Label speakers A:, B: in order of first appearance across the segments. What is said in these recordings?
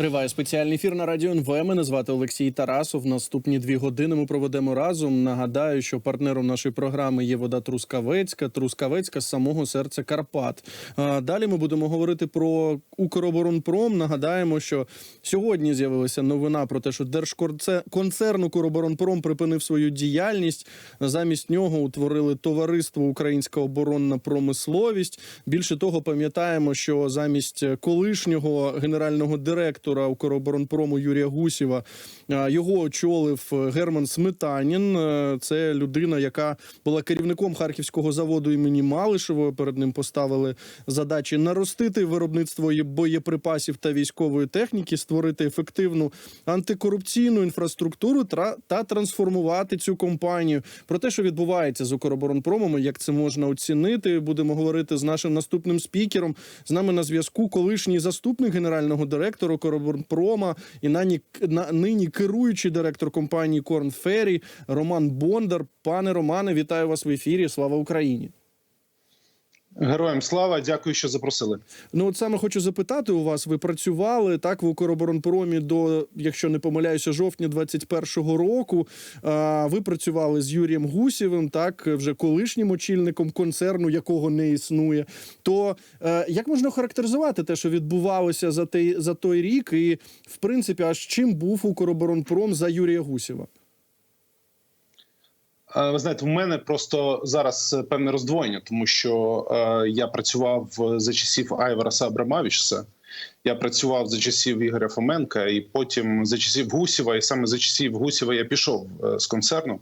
A: Триває спеціальний ефір на радіо НВ. Мене звати Олексій Тарасов. Наступні дві години ми проведемо разом. Нагадаю, що партнером нашої програми є вода Трускавецька. Трускавецька з самого серця Карпат. Далі ми будемо говорити про Укроборонпром. Нагадаємо, що сьогодні з'явилася новина про те, що Держконцерн Укроборонпром припинив свою діяльність. Замість нього утворили товариство Українська оборонна промисловість. Більше того, пам'ятаємо, що замість колишнього генерального директора Укроборонпрому Юрія Гусєва його очолив Герман Сметанін. Е, Це людина, яка була керівником харківського заводу імені Малишевої. Перед ним поставили задачі наростити виробництво боєприпасів та військової техніки, створити ефективну антикорупційну інфраструктуру та трансформувати цю компанію. Про те, що відбувається з Укроборонпромом, як це можна оцінити, будемо говорити з нашим наступним спікером. З нами на зв'язку колишній заступник генерального директора Укроборонпрома і нані- на нині керуючий директор компанії Корн Феррі Роман Бондар. Пане Романе, вітаю вас в ефірі. Слава Україні!
B: Героям слава, дякую, що запросили.
A: Ну, от саме хочу запитати у вас. Ви працювали так в Укроборонпромі до, якщо не помиляюся, жовтня 21-го року. А, ви працювали з Юрієм Гусєвим, так вже колишнім очільником концерну, якого не існує. То е, як можна характеризувати те, що відбувалося за той, за той рік, і в принципі, аж чим був Укроборонпром за Юрія Гусєва?
B: Е, Ви знаєте, в мене просто зараз е, певне роздвоєння, тому що е, я працював за часів Айвараса Абрамавічса, я працював за часів Ігоря Фоменка, і потім за часів Гусєва, і саме за часів Гусєва я пішов з концерну.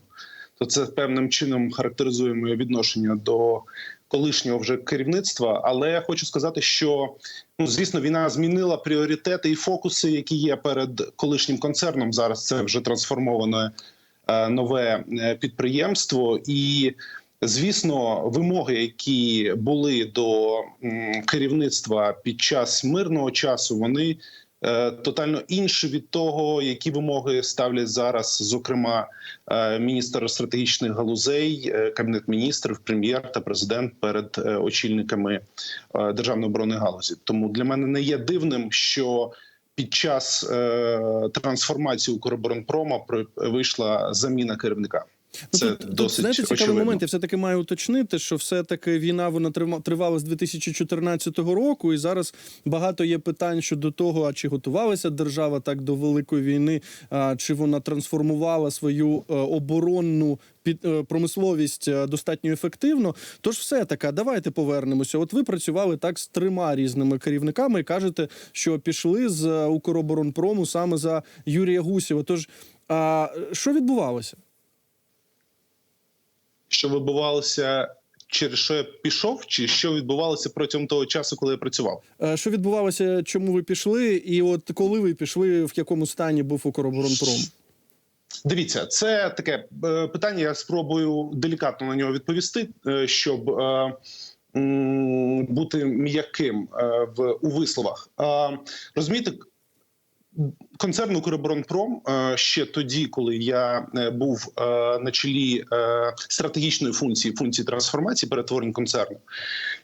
B: То це певним чином характеризує моє відношення до колишнього вже керівництва. Але я хочу сказати, що ну звісно, війна змінила пріоритети і фокуси, які є перед колишнім концерном. Зараз це вже трансформоване нове е, підприємство, і звісно, вимоги, які були до керівництва під час мирного часу, вони е, тотально інші від того, які вимоги ставлять зараз, зокрема, е, міністр стратегічних галузей, е, кабінет міністрів, прем'єр та президент перед е, очільниками е, державної оборонної галузі. Тому для мене не є дивним, що під час е, трансформації Укроборонпрома вийшла заміна керівника.
A: Ну,
B: Це
A: тут, тут
B: досить
A: знаєте, цікавий
B: очевидно.
A: момент. Я все таки маю уточнити, що все таки війна вона тривала з 2014 року, і зараз багато є питань щодо того, а чи готувалася держава так до великої війни, а чи вона трансформувала свою е, оборонну під е, промисловість е, достатньо ефективно. Тож, все таки, давайте повернемося. От ви працювали так з трьома різними керівниками і кажете, що пішли з Укроборонпрому саме за Юрія Гусєва. Тож, а що відбувалося?
B: Що відбувалося через що я пішов, чи що відбувалося протягом того часу, коли я працював?
A: Е, Що відбувалося, чому ви пішли, і от коли ви пішли, в якому стані був Укроборонпром?
B: Дивіться, це таке е, питання. Я спробую делікатно на нього відповісти, е, щоб бути м'яким в у висловах. Розумієте, концерн «Укроборонпром» е, ще тоді, коли я е, був е, на чолі стратегічної функції функції трансформації перетворень концерну,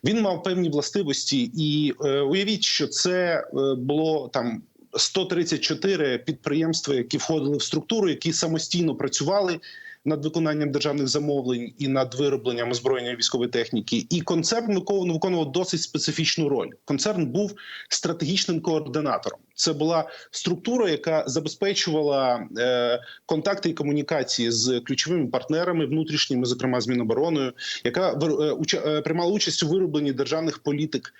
B: він мав певні властивості, і уявіть, що це було там. 134 підприємства, які входили в структуру, які самостійно працювали над виконанням державних замовлень і над виробленням озброєння військової техніки. І концерн виконував, виконував досить специфічну роль. Концерн був стратегічним координатором. Це була структура, яка забезпечувала е, контакти і комунікації з ключовими партнерами внутрішніми, зокрема з Мінобороною, яка е, е, приймала участь у виробленні державних політик.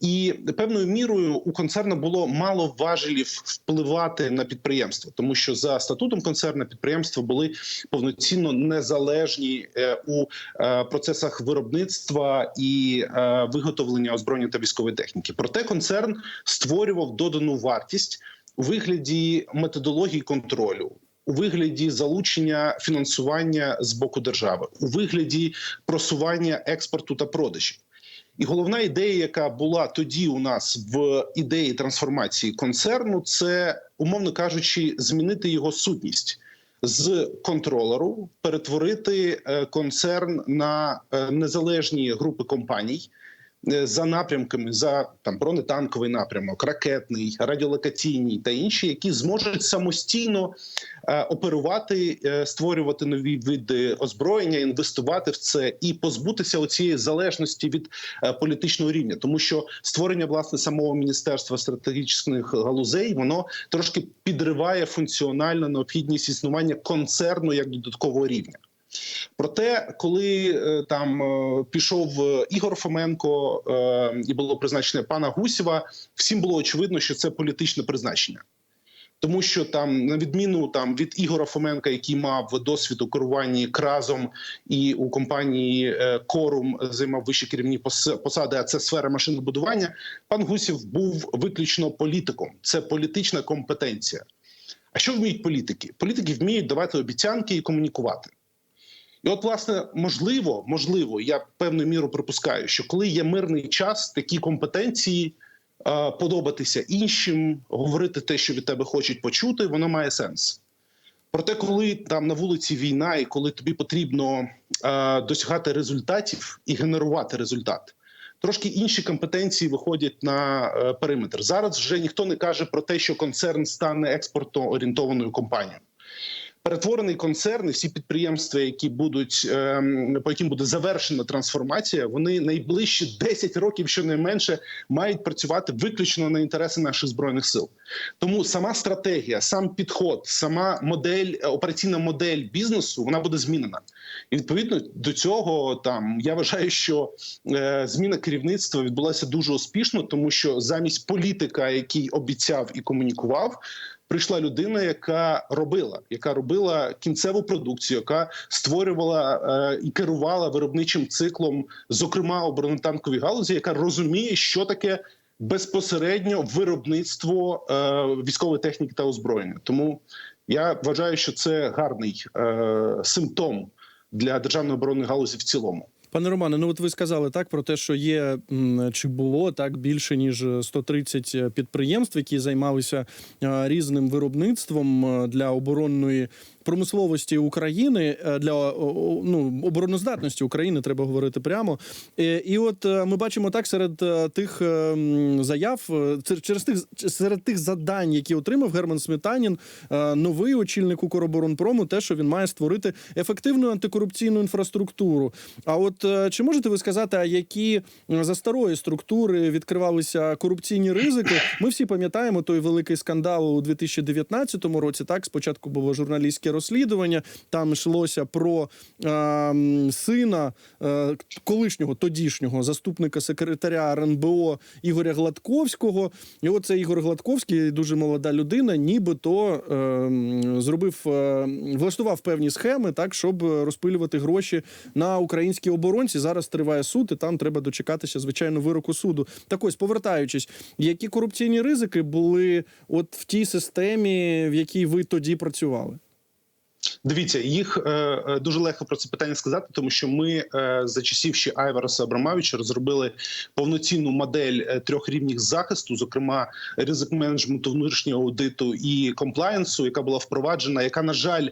B: І певною мірою у концерну було мало важелів впливати на підприємство, тому що за статутом концерну підприємства були повноцінно незалежні е, у е, процесах виробництва і е, виготовлення озброєння та військової техніки. Проте концерн створював додану вартість у вигляді методології контролю. У вигляді залучення фінансування з боку держави, у вигляді просування експорту та продажів. І головна ідея, яка була тоді у нас в ідеї трансформації концерну, це умовно кажучи, змінити його сутність з контролеру, перетворити е, концерн на е, незалежні групи компаній, за напрямками, за там бронетанковий напрямок, ракетний, радіолокаційний та інші, які зможуть самостійно е, оперувати, е, створювати нові види озброєння, інвестувати в це і позбутися оцієї залежності від е, політичного рівня, тому що створення власне самого міністерства стратегічних галузей воно трошки підриває функціонально необхідність існування концерну як додаткового рівня. Проте, коли е, там е, пішов е, Ігор Фоменко і було призначення пана Гусєва, всім було очевидно, що це політичне призначення. Тому що там, на відміну там від Ігора Фоменка, який мав досвід у керуванні кразом і у компанії Корум займав вищі керівні посади, а це сфера машинобудування. Пан Гусєв був виключно політиком. Це політична компетенція. А що вміють політики? Політики вміють давати обіцянки і комунікувати. І от, власне, можливо, можливо, я певною міру припускаю, що коли є мирний час, такі компетенції е, подобатися іншим, говорити те, що від тебе хочуть почути, воно має сенс. Проте, коли там на вулиці війна, і коли тобі потрібно е, досягати результатів і генерувати результат, трошки інші компетенції виходять на е, периметр. Зараз вже ніхто не каже про те, що концерн стане експортно орієнтованою компанією. Перетворений концерн і всі підприємства, які будуть ем, по яким буде завершена трансформація, вони найближчі 10 років, щонайменше, мають працювати виключно на інтереси наших збройних сил. Тому сама стратегія, сам підход, сама модель, е, операційна модель бізнесу вона буде змінена. І відповідно до цього, там я вважаю, що е, зміна керівництва відбулася дуже успішно, тому що замість політика, який обіцяв і комунікував. Прийшла людина, яка робила, яка робила кінцеву продукцію, яка створювала е, і керувала виробничим циклом, зокрема у бронетанковій галузі, яка розуміє, що таке безпосередньо виробництво е, військової техніки та озброєння. Тому я вважаю, що це гарний е, симптом для державної оборонної галузі в цілому.
A: Пане Романе, ну от ви сказали так про те, що є чи було так більше ніж 130 підприємств, які займалися е, різним виробництвом е, для оборонної промисловості України е, для ну, обороноздатності України, треба говорити прямо. Е, І от е, ми бачимо так серед е, тих е, заяв, е, через тих серед тих задань, які отримав Герман Сметанін, е, новий очільник Укроборонпрому, те, що він має створити ефективну антикорупційну інфраструктуру. А от е, чи можете ви сказати, а які за старої структури відкривалися корупційні ризики? Ми всі пам'ятаємо той великий скандал у 2019 році. Так, спочатку було журналістське розслідування. Там йшлося про е, сина е, колишнього тодішнього заступника секретаря РНБО Ігоря Гладковського. І оце Ігор Гладковський, дуже молода людина, нібито е, зробив е, влаштував певні схеми, так щоб розпилювати гроші на українській оборонці. Зараз триває суд, і там треба дочекатися звичайно вироку суду. Так ось повертаючись, які корупційні ризики були от в тій системі, в якій ви тоді працювали?
B: Дивіться, їх е, е, дуже легко про це питання сказати, тому що ми е, за часів ще Айвараса Абрамовича розробили повноцінну модель е, трьох рівнів захисту, зокрема ризик менеджменту внутрішнього аудиту і комплаєнсу, яка була впроваджена, яка на жаль.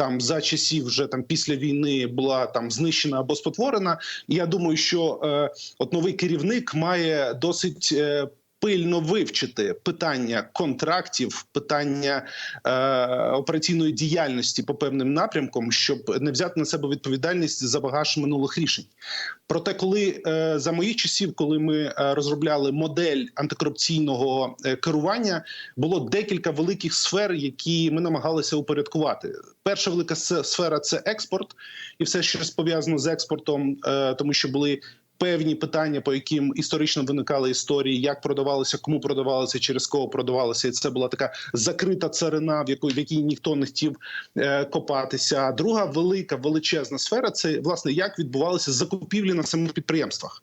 B: Там за часів вже там після війни була там знищена або спотворена. І я думаю, що е, от новий керівник має досить е, пильно вивчити питання контрактів, питання е, операційної діяльності по певним напрямкам, щоб не взяти на себе відповідальність за багаж минулих рішень. Проте, коли е, за моїх часів, коли ми е, розробляли модель антикорупційного е, керування, було декілька великих сфер, які ми намагалися упорядкувати. Перша велика сфера це експорт, і все, що пов'язано з експортом, е, тому що були певні питання, по яким історично виникали історії, як продавалося, кому продавалося, через кого продавалося. І це була така закрита царина, в якої в якій ніхто не хотів е, копатися. Друга велика величезна сфера це власне як відбувалися закупівлі на самих підприємствах.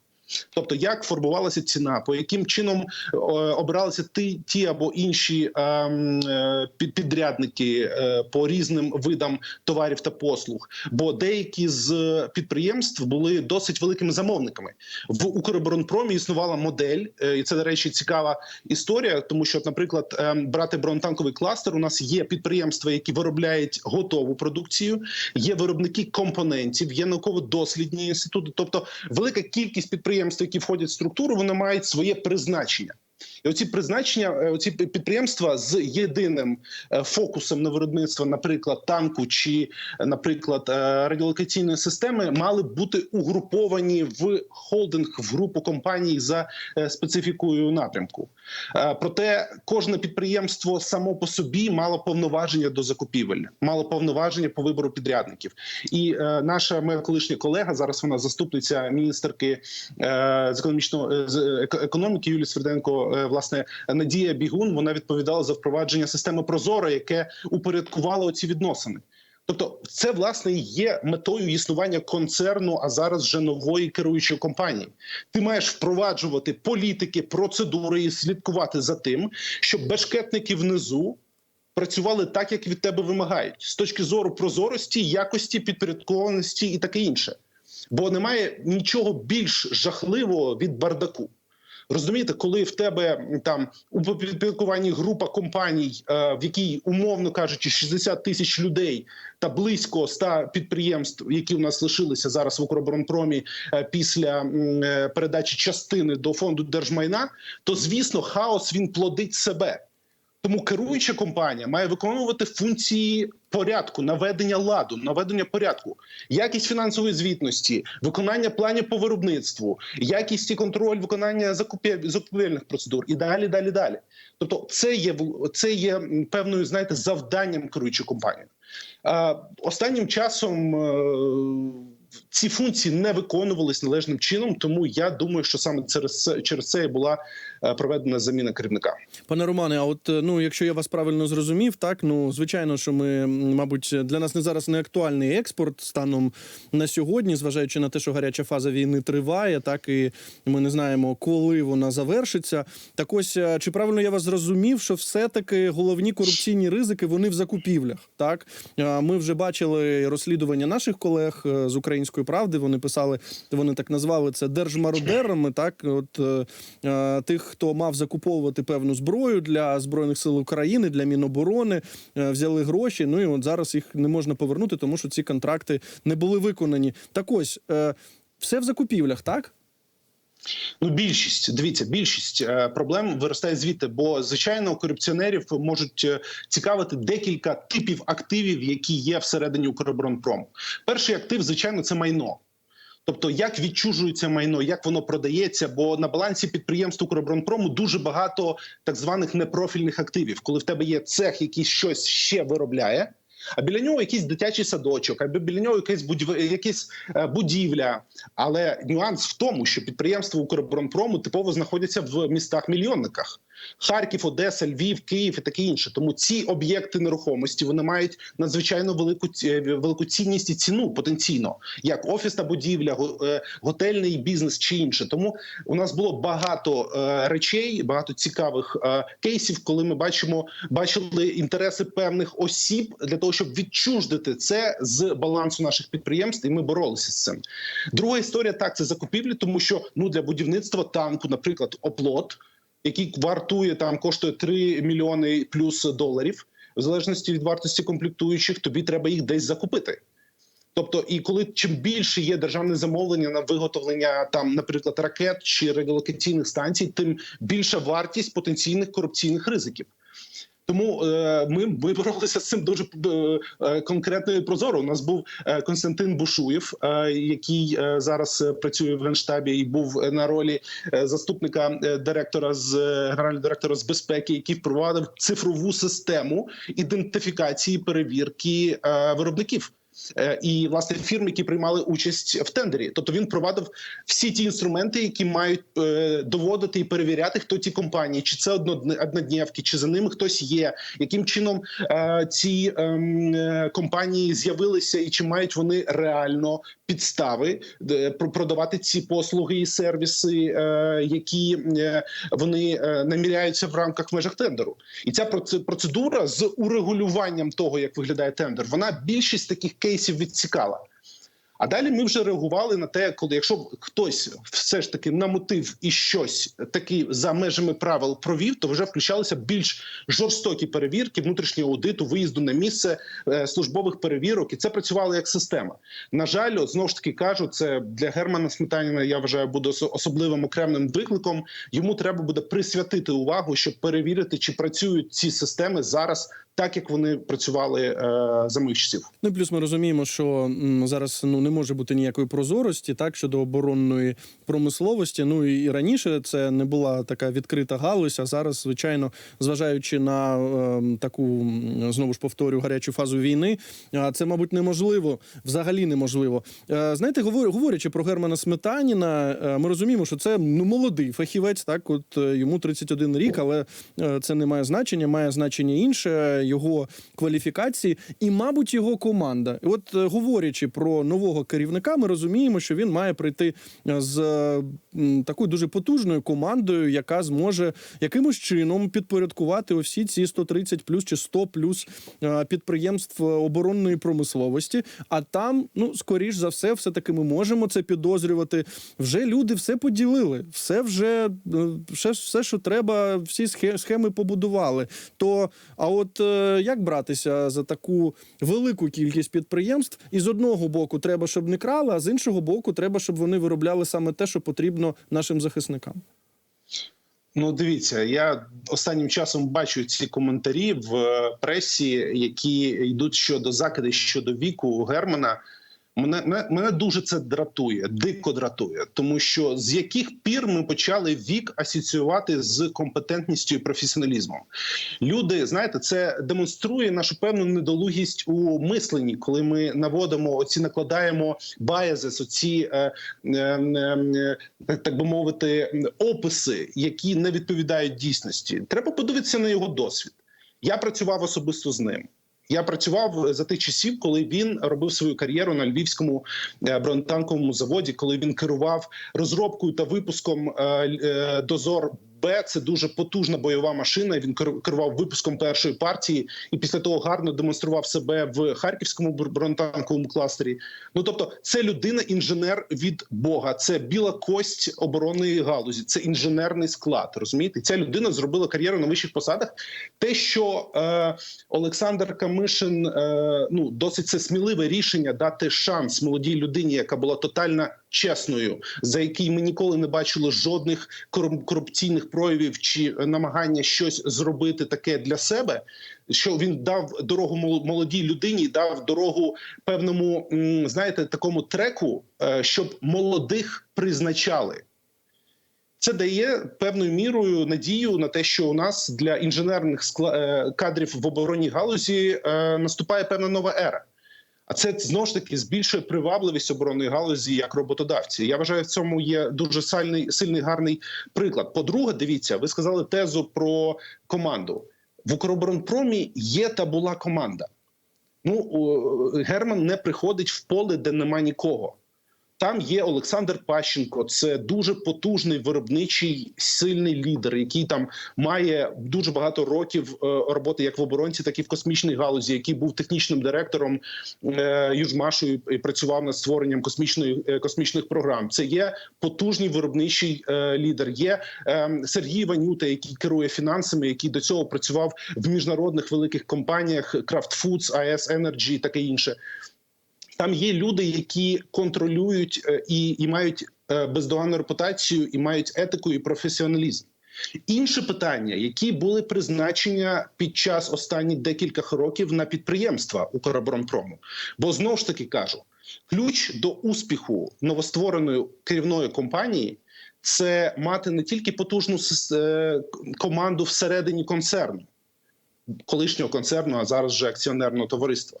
B: Тобто, як формувалася ціна, по яким чином е, обиралися ті, ті або інші ем, е, підрядники е, по різним видам товарів та послуг. Бо деякі з підприємств були досить великими замовниками. В Укроборонпромі існувала модель, і це, до речі, цікава історія, тому що, наприклад, ем, брати бронетанковий кластер, у нас є підприємства, які виробляють готову продукцію, є виробники компонентів, є науково-дослідні інститути. Тобто, велика кількість підприємств підприємства, які входять в структуру, вони мають своє призначення. І оці призначення, е, оці підприємства з єдиним е, фокусом на виробництво, наприклад, танку чи, наприклад, е, радіолокаційної системи, мали б бути угруповані в холдинг в групу компаній за специфікою напрямку. Проте кожне підприємство само по собі мало повноваження до закупівель, мало повноваження по вибору підрядників. І наша моя колишня колега зараз вона заступниця міністерки з економічного економіки Юлії Сверденко. Власне Надія Бігун вона відповідала за впровадження системи Прозоро, яке упорядкувало оці відносини. Тобто, це власне є метою існування концерну, а зараз вже нової керуючої компанії. Ти маєш впроваджувати політики, процедури і слідкувати за тим, щоб бешкетники внизу працювали так, як від тебе вимагають, з точки зору прозорості, якості, підпорядкованості і таке інше. Бо немає нічого більш жахливого від бардаку. Розумієте, коли в тебе там у підпорядкуванні група компаній, е, в якій умовно кажучи, 60 тисяч людей та близько 100 підприємств, які у нас лишилися зараз в Укроборонпромі е, після е, передачі частини до фонду держмайна, то звісно, хаос він плодить себе. Тому керуюча компанія має виконувати функції порядку, наведення ладу, наведення порядку, якість фінансової звітності, виконання планів по виробництву, якість і контроль виконання закупівельних процедур і далі, далі, далі. Тобто, це є це є певною, знаєте, завданням керуючої компанії. Е, Останнім часом е, ці функції не виконувались належним чином, тому я думаю, що саме через це через це була проведена заміна керівника.
A: Пане Романе, а от е, ну, якщо я вас правильно зрозумів, так ну звичайно, що ми, мабуть, для нас не зараз не актуальний експорт станом на сьогодні, зважаючи на те, що гаряча фаза війни триває, так і ми не знаємо, коли вона завершиться. Так ось е, чи правильно я вас зрозумів, що все-таки головні корупційні ризики вони в закупівлях? Так Е, ми вже бачили розслідування наших колег е, з української правди. Вони писали, вони так назвали це держмародерами. Так, от е, е, тих, хто мав закуповувати певну зброю для збройних сил України, для Міноборони, е, взяли гроші. Ну і от зараз їх не можна повернути, тому що ці контракти не були виконані. Так ось е, все в закупівлях, так?
B: Ну, більшість дивіться, більшість е, проблем виростає звідти, бо звичайно корупціонерів можуть цікавити декілька типів активів, які є всередині Укроборонпрому. Перший актив, звичайно, це майно. Тобто, як відчужується майно, як воно продається, бо на балансі підприємств Укроборонпрому дуже багато так званих непрофільних активів, коли в тебе є цех, який щось ще виробляє. А біля нього якийсь дитячий садочок, або біля нього якась будів... якась е, будівля. Але нюанс в тому, що підприємства Укроборонпрому типово знаходяться в містах-мільйонниках: Харків, Одеса, Львів, Київ і таке інше. Тому ці об'єкти нерухомості вони мають надзвичайно велику ці- велику цінність і ціну потенційно, як офісна будівля, е, готельний бізнес чи інше. Тому у нас було багато е, речей, багато цікавих е, кейсів, коли ми бачимо, бачили інтереси певних осіб для того, щоб відчуждити це з балансу наших підприємств, і ми боролися з цим. Друга історія так це закупівлі, тому що ну для будівництва танку, наприклад, оплот, який вартує там коштує 3 мільйони плюс доларів, в залежності від вартості комплектуючих, тобі треба їх десь закупити. Тобто, і коли чим більше є державне замовлення на виготовлення там, наприклад, ракет чи радіолокаційних станцій, тим більша вартість потенційних корупційних ризиків. Тому е, ми, ми боролися з цим дуже е, е, конкретно і прозоро. У нас був Константин Бушуєв, який зараз працює в генштабі і був на ролі заступника директора з генерального директора з безпеки, який впровадив цифрову систему ідентифікації перевірки виробників. Е, І власне фірм, які приймали участь в тендері, тобто він провадив всі ті інструменти, які мають е, доводити і перевіряти, хто ті компанії, чи це однодне- однодневки, чи за ними хтось є, яким чином е, ці ем, компанії з'явилися, і чи мають вони реально підстави продавати ці послуги і сервіси, які вони наміряються в рамках межах тендеру. І ця проце- процедура з урегулюванням того, як виглядає тендер, вона більшість таких кейсів відсікала. А далі ми вже реагували на те, коли якщо хтось все ж таки намотив і щось таки за межами правил провів, то вже включалися більш жорстокі перевірки внутрішнього аудиту, виїзду на місце е, службових перевірок, і це працювало як система. На жаль, знову ж таки кажу, це для Германа Сметаніна. Я вважаю, буде особливим окремим викликом. Йому треба буде присвятити увагу, щоб перевірити, чи працюють ці системи зараз так, як вони працювали е, за часів.
A: Ну плюс ми розуміємо, що м, зараз ну не може бути ніякої прозорості так щодо оборонної промисловості. Ну і раніше це не була така відкрита галузь. А зараз, звичайно, зважаючи на е, таку знову ж повторю гарячу фазу війни, а це, мабуть, неможливо, взагалі неможливо. Е, знаєте, говорячи про Германа Сметаніна, е, ми розуміємо, що це ну молодий фахівець. Так, от е, йому 31 рік, але е, це не має значення, має значення інше його кваліфікації і, мабуть, його команда. От е, говорячи про нового керівника, ми розуміємо, що він має прийти е, з такою дуже потужною командою, яка зможе якимось чином підпорядкувати усі ці 130 плюс чи 100 плюс е, підприємств оборонної промисловості. А там, ну скоріш за все, все таки ми можемо це підозрювати. Вже люди все поділили, все вже все, все що треба, всі схеми побудували. То а от як братися за таку велику кількість підприємств? І з одного боку треба, щоб не крали, а з іншого боку, треба, щоб вони виробляли саме те, що потрібно нашим захисникам.
B: Ну, дивіться, я останнім часом бачу ці коментарі в е, пресі, які йдуть щодо закиди щодо віку Германа. Мене, мене дуже це дратує, дико дратує, тому що з яких пір ми почали вік асоціювати з компетентністю і професіоналізмом. Люди, знаєте, це демонструє нашу певну недолугість у мисленні, коли ми наводимо оці, накладаємо biases, оці е, е, е, так би мовити, описи, які не відповідають дійсності. Треба подивитися на його досвід. Я працював особисто з ним. Я працював за тих часів, коли він робив свою кар'єру на львівському е, бронетанковому заводі, коли він керував розробкою та випуском е, е, дозор. Б це дуже потужна бойова машина. Він кер- керував випуском першої партії, і після того гарно демонстрував себе в харківському бронетанковому кластері. Ну тобто, це людина, інженер від Бога. Це біла кость оборонної галузі, це інженерний склад. Розумієте, ця людина зробила кар'єру на вищих посадах. Те, що е, Олександр Камишин е, ну досить це сміливе рішення дати шанс молодій людині, яка була тотально чесною, за якій ми ніколи не бачили жодних корупційних проявів чи намагання щось зробити таке для себе. Що він дав дорогу мол- молодій людині, дав дорогу певному, знаєте, такому треку, е, щоб молодих призначали. Це дає певною мірою надію на те, що у нас для інженерних е, кадрів в оборонній галузі е, наступає певна нова ера. А це знову ж таки збільшує привабливість оборонної галузі як роботодавці. Я вважаю, в цьому є дуже сильний, сильний гарний приклад. По-друге, дивіться, ви сказали тезу про команду в Укроборонпромі. Є та була команда. Ну Герман не приходить в поле, де нема нікого. Там є Олександр Пащенко, це дуже потужний виробничий сильний лідер, який там має дуже багато років е, роботи як в оборонці, так і в космічній галузі, який був технічним директором е, Южмашу і працював над створенням космічної е, космічних програм. Це є потужний виробничий лідер. Є е, Сергій Ванюта, який керує фінансами, який до цього працював в міжнародних великих компаніях Kraft Foods, AS Energy таке інше. Там є люди, які контролюють е, і, і мають е, бездоганну репутацію, і мають етику і професіоналізм. Інше питання, які були призначення під час останніх декількох років на підприємства Укроборонпрому. Бо знову ж таки кажу: ключ до успіху новоствореної керівної компанії це мати не тільки потужну е, команду всередині концерну, колишнього концерну, а зараз вже акціонерного товариства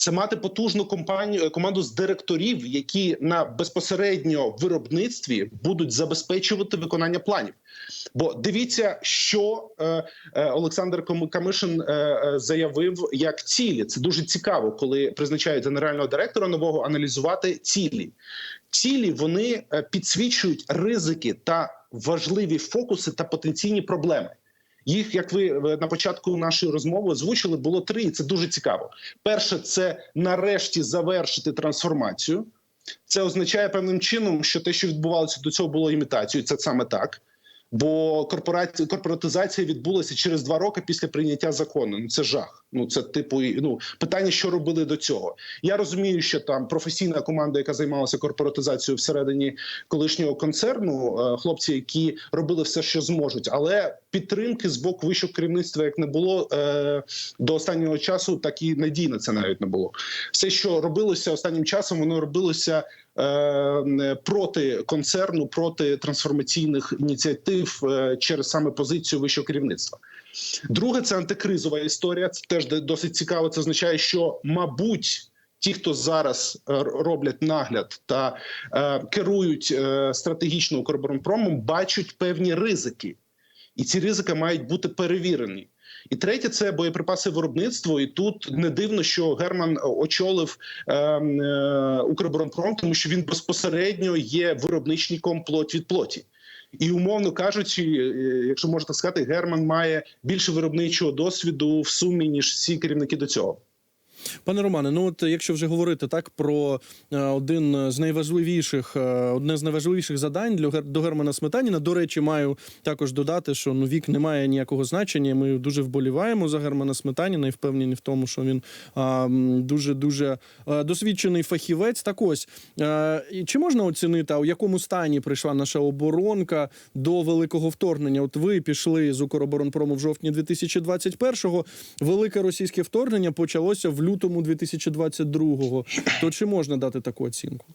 B: це мати потужну компанію е, команду з директорів, які на безпосередньо виробництві будуть забезпечувати виконання планів. Бо дивіться, що е, е, Олександр Камишин е, е, заявив як цілі. Це дуже цікаво, коли призначають генерального директора нового аналізувати цілі. Цілі вони е, підсвічують ризики та важливі фокуси та потенційні проблеми. Їх, як ви е, на початку нашої розмови озвучили, було три, і це дуже цікаво. Перше, це нарешті завершити трансформацію. Це означає певним чином, що те, що відбувалося до цього, було імітацією. Це саме так. Бо корпорація корпоратизація відбулася через два роки після прийняття закону. Ну це жах. Ну це типу ну питання, що робили до цього. Я розумію, що там професійна команда, яка займалася корпоратизацією всередині колишнього концерну, е, хлопці, які робили все, що зможуть, але підтримки з боку вищого керівництва, як не було е, до останнього часу, так і надій на це навіть не було. Все, що робилося останнім часом, воно робилося проти концерну, проти трансформаційних ініціатив е, через саме позицію вищого керівництва. Друге, це антикризова історія. Це теж досить цікаво. Це означає, що мабуть. Ті, хто зараз е, роблять нагляд та е, керують е, стратегічно Укроборонпромом, бачать певні ризики, і ці ризики мають бути перевірені. І третє це боєприпаси виробництво. І тут не дивно, що Герман очолив е, е, Укроборонпром, тому що він безпосередньо є виробничником плоть від плоті. І умовно кажучи, е, якщо можна сказати, Герман має більше виробничого досвіду в сумі ніж всі керівники до цього.
A: Пане Романе, ну от якщо вже говорити так про е, один з найважливіших, е, одне з найважливіших задань для до Германа Сметаніна. До речі, маю також додати, що ну вік не має ніякого значення. Ми дуже вболіваємо за Германа Сметаніна і впевнені в тому, що він дуже дуже досвідчений фахівець. Так ось е, чи можна оцінити, а у якому стані прийшла наша оборонка до великого вторгнення? От ви пішли з Укроборонпрому в жовтні 2021-го. Велике російське вторгнення почалося в лютому 2022-го. То чи можна дати таку оцінку?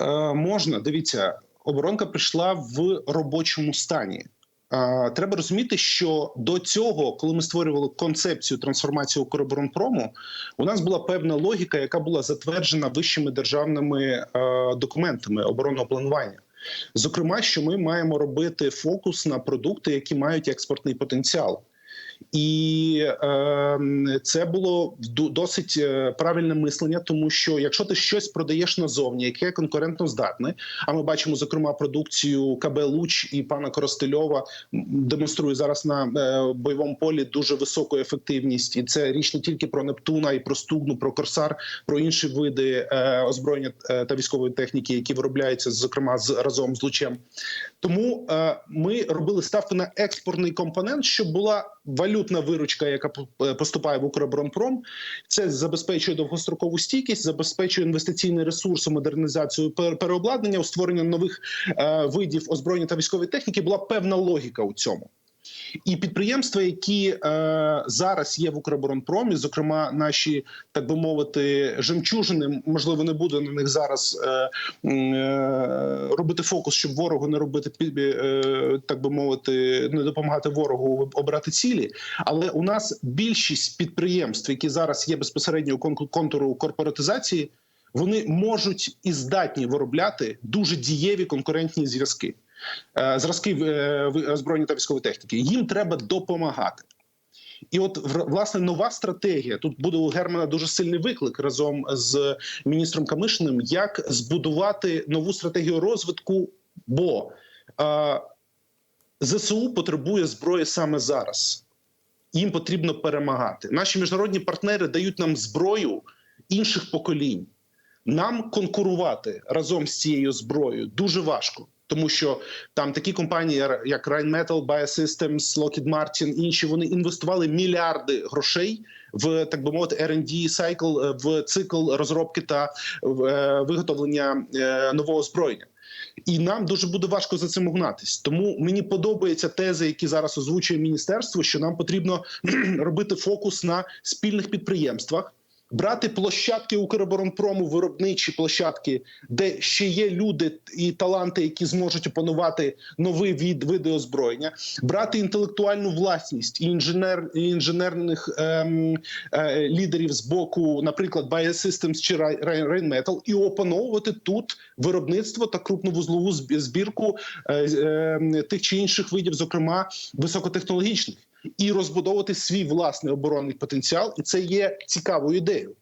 B: Е, можна дивіться, оборонка прийшла в робочому стані. Е, треба розуміти, що до цього, коли ми створювали концепцію трансформації Укроборонпрому, у нас була певна логіка, яка була затверджена вищими державними е, документами оборонного планування. Зокрема, що ми маємо робити фокус на продукти, які мають експортний потенціал. І е, це було досить е, правильне мислення, тому що якщо ти щось продаєш назовні, яке конкурентно здатне, а ми бачимо зокрема продукцію КБ Луч і пана Коростельова демонструє зараз на е, бойовому полі дуже високу ефективність, і це річ не тільки про Нептуна, і про Стугну, про Корсар, про інші види е, озброєння е, та військової техніки, які виробляються зокрема з разом з лучем. Тому е, ми робили ставку на експортний компонент, щоб була валютна виручка, яка е, поступає в Укроборонпром. Це забезпечує довгострокову стійкість, забезпечує інвестиційний ресурс, модернізацію пер- переобладнання, у створення нових е, видів озброєння та військової техніки. Була певна логіка у цьому. І підприємства, які е, зараз є в Укроборонпромі, зокрема наші, так би мовити, жемчужини, можливо, не буде на них зараз е, е, робити фокус, щоб ворогу не робити е, так би мовити, не допомагати ворогу обрати цілі. Але у нас більшість підприємств, які зараз є безпосередньо у контуру корпоратизації, вони можуть і здатні виробляти дуже дієві конкурентні зв'язки. Е, зразки е, озброєння та військової техніки. Їм треба допомагати. І от власне нова стратегія. Тут буде у Германа дуже сильний виклик разом з міністром Камишиним, як збудувати нову стратегію розвитку. Бо е, ЗСУ потребує зброї саме зараз. Їм потрібно перемагати. Наші міжнародні партнери дають нам зброю інших поколінь. Нам конкурувати разом з цією зброєю дуже важко, тому що там такі компанії, як Rheinmetall, Biosystems, Lockheed Martin, інші вони інвестували мільярди грошей в так би мовити R&D cycle, е, в цикл розробки та е, виготовлення е, нового озброєння. І нам дуже буде важко за цим угнатись. Тому мені подобаються тези, які зараз озвучує міністерство, що нам потрібно робити фокус на спільних підприємствах. Брати площадки Укроборонпрому, виробничі площадки, де ще є люди і таланти, які зможуть опанувати нові від види озброєння, брати інтелектуальну власність і інженер і інженерних ем, е, лідерів з боку, наприклад, Biosystems чи Rheinmetall, і опановувати тут виробництво та крупновузлову зб- збірку е, е, тих чи інших видів, зокрема високотехнологічних і розбудовувати свій власний оборонний потенціал, і це є цікавою ідеєю.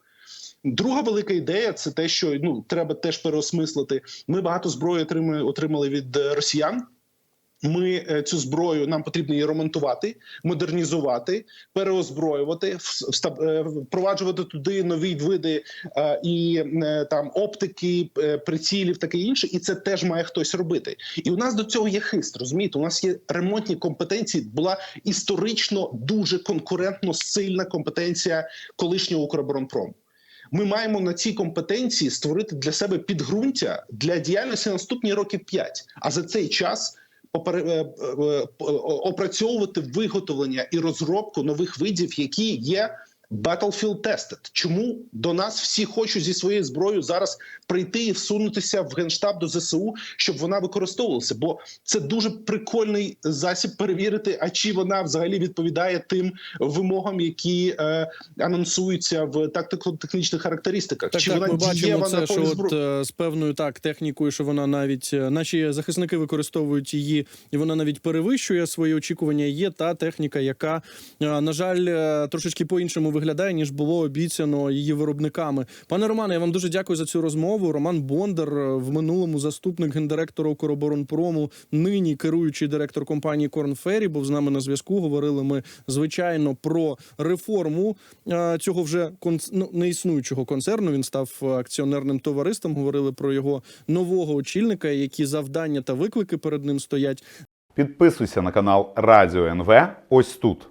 B: Друга велика ідея це те, що ну треба теж переосмислити. Ми багато зброї отримали, від е, росіян. Ми е, цю зброю нам потрібно її ремонтувати, модернізувати, переозброювати, е, впроваджувати туди нові види е, і там оптики, прицілів, таке інше. І це теж має хтось робити. І у нас до цього є хист. Розумієте, у нас є ремонтні компетенції. Була історично дуже конкурентно сильна компетенція колишнього Укроборонпрому. Ми маємо на цій компетенції створити для себе підґрунтя для діяльності наступні років 5. А за цей час е, е, е, опрацьовувати виготовлення і розробку нових видів, які є battlefield tested. Чому до нас всі хочуть зі своєю зброєю зараз прийти і всунутися в генштаб до ЗСУ, щоб вона використовувалася? Бо це дуже прикольний засіб перевірити, а чи вона взагалі відповідає тим вимогам, які е, анонсуються в тактико-технічних характеристиках.
A: Так,
B: чи
A: так,
B: вона
A: ми бачимо це, що от, е, з певною так технікою, що вона навіть е, наші захисники використовують її, і вона навіть перевищує свої очікування. Є та техніка, яка е, на жаль трошечки по-іншому виглядає, ніж було обіцяно її виробниками. Пане Романе, я вам дуже дякую за цю розмову. Роман Бондар, е, в минулому заступник гендиректора Укроборонпрому, нині керуючий директор компанії Корнфері, був з нами на зв'язку. Говорили ми звичайно про реформу е, цього вже конц... ну, концерну. Він став акціонерним товариством. Говорили про його нового очільника, які завдання та виклики перед ним стоять.
C: Підписуйся на канал Радіо НВ ось тут.